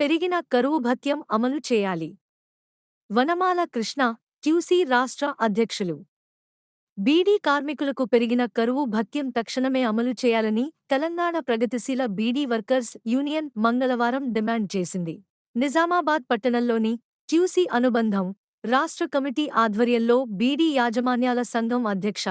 పెరిగిన కరువు భత్యం అమలు చేయాలి. వనమాల కృష్ణ క్యూసీ రాష్ట్ర అధ్యక్షులు. బీడీ కార్మికులకు పెరిగిన కరువు భత్యం తక్షణమే అమలు చేయాలని తెలంగాణ ప్రగతిశీల బీడీ వర్కర్స్ యూనియన్ మంగళవారం డిమాండ్ చేసింది. నిజామాబాద్ పట్టణంలోని క్యూసీ అనుబంధం రాష్ట్ర కమిటీ ఆధ్వర్యంలో బీడీ యాజమాన్యాల సంఘం అధ్యక్ష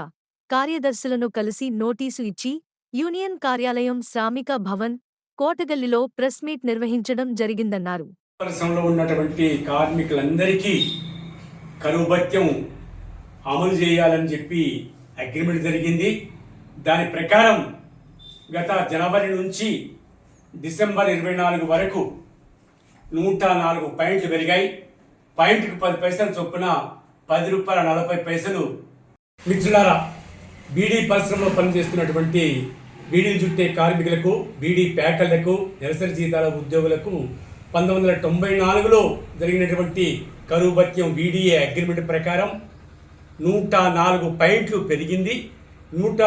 కార్యదర్శులను కలిసి నోటీసు ఇచ్చి యూనియన్ కార్యాలయం శ్రామిక భవన్ కోటగల్లిలో ప్రెస్ మీట్ నిర్వహించడం జరిగిందన్నారు. పరిశ్రమలో ఉన్నటువంటి కార్మికులందరికీ కరువు భత్యం అమలు చేయాలని చెప్పి అగ్రిమెంట్ జరిగింది. దాని ప్రకారం గత జనవరి నుంచి డిసెంబర్ ఇరవై నాలుగు వరకు నూట నాలుగు పాయింట్లు పెరిగాయి. పాయింట్కి పది పైసలు చొప్పున పది రూపాయల నలభై పైసలు మిత్రులారా బీడీ పరిశ్రమలో పనిచేస్తున్నటువంటి బీడీలు చుట్టే కార్మికులకు బీడీ ప్యాకర్లకు నెలసరి జీతాల ఉద్యోగులకు పంతొమ్మిది వందల తొంభై నాలుగులో జరిగినటువంటి కరువు భత్యం బీడీఏ అగ్రిమెంట్ ప్రకారం నూట నాలుగు పాయింట్లు పెరిగింది. నూట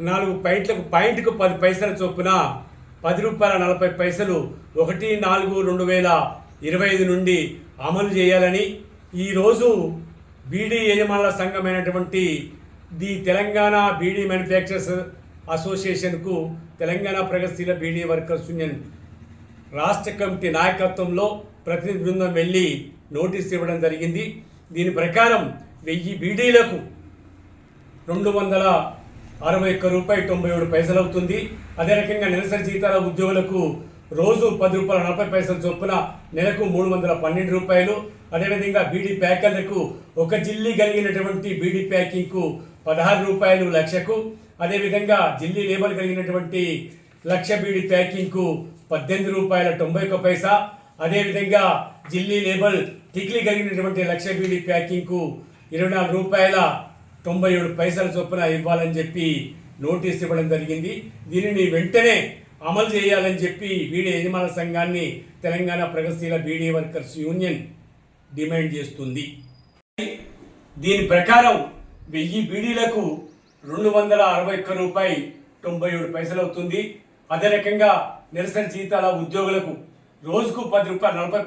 నాలుగు పాయింట్లకు పాయింట్కు పది పైసల చొప్పున పది రూపాయల నలభై పైసలు ఒకటి నాలుగు రెండు వేల ఇరవై ఐదు నుండి అమలు చేయాలని ఈరోజు బీడీ యజమానుల సంఘమైనటువంటి ది తెలంగాణ బీడీ మ్యానుఫ్యాక్చరర్స్ అసోసియేషన్కు తెలంగాణ ప్రగతిశీల బీడీ వర్కర్స్ యూనియన్ రాష్ట్ర కమిటీ నాయకత్వంలో ప్రతినిధి బృందం వెళ్ళి నోటీస్ ఇవ్వడం జరిగింది. దీని ప్రకారం వెయ్యి బీడీలకు రెండు వందల అరవై ఒక్క రూపాయి తొంభై ఏడు పైసలు అవుతుంది. అదే రకంగా నెలసరి జీతాల ఉద్యోగులకు రోజు పది రూపాయల నలభై పైసల చొప్పున నెలకు మూడు వందల పన్నెండు రూపాయలు. అదేవిధంగా బీడీ ప్యాకర్లకు ఒక జిల్లి కలిగినటువంటి బీడీ ప్యాకింగ్కు పదహారు రూపాయలు లక్షకు. అదేవిధంగా జిల్లి లేబర్ కలిగినటువంటి లక్ష బీడీ ప్యాకింగ్కు పద్దెనిమిది రూపాయల తొంభై ఒక్క పైసా. అదేవిధంగా జిల్లీ లేబల్ టిక్లీ కలిగినటువంటి లక్ష బీడీ ప్యాకింగ్కు ఇరవై నాలుగు రూపాయల తొంభై ఏడు పైసల చొప్పున ఇవ్వాలని చెప్పి నోటీస్ ఇవ్వడం జరిగింది. దీనిని వెంటనే అమలు చేయాలని చెప్పి బీడీ యజమాన సంఘాన్ని తెలంగాణ ప్రగతిశీల బీడీ వర్కర్స్ యూనియన్ డిమాండ్ చేస్తుంది. దీని ప్రకారం వెయ్యి బీడీలకు రెండు వందల అరవై ఒక్క రూపాయి తొంభై ఏడు పైసలు అవుతుంది. అదే రకంగా నిరసన జీతాల ఉద్యోగులకు రోజుకు పది రూపాయలు నలభై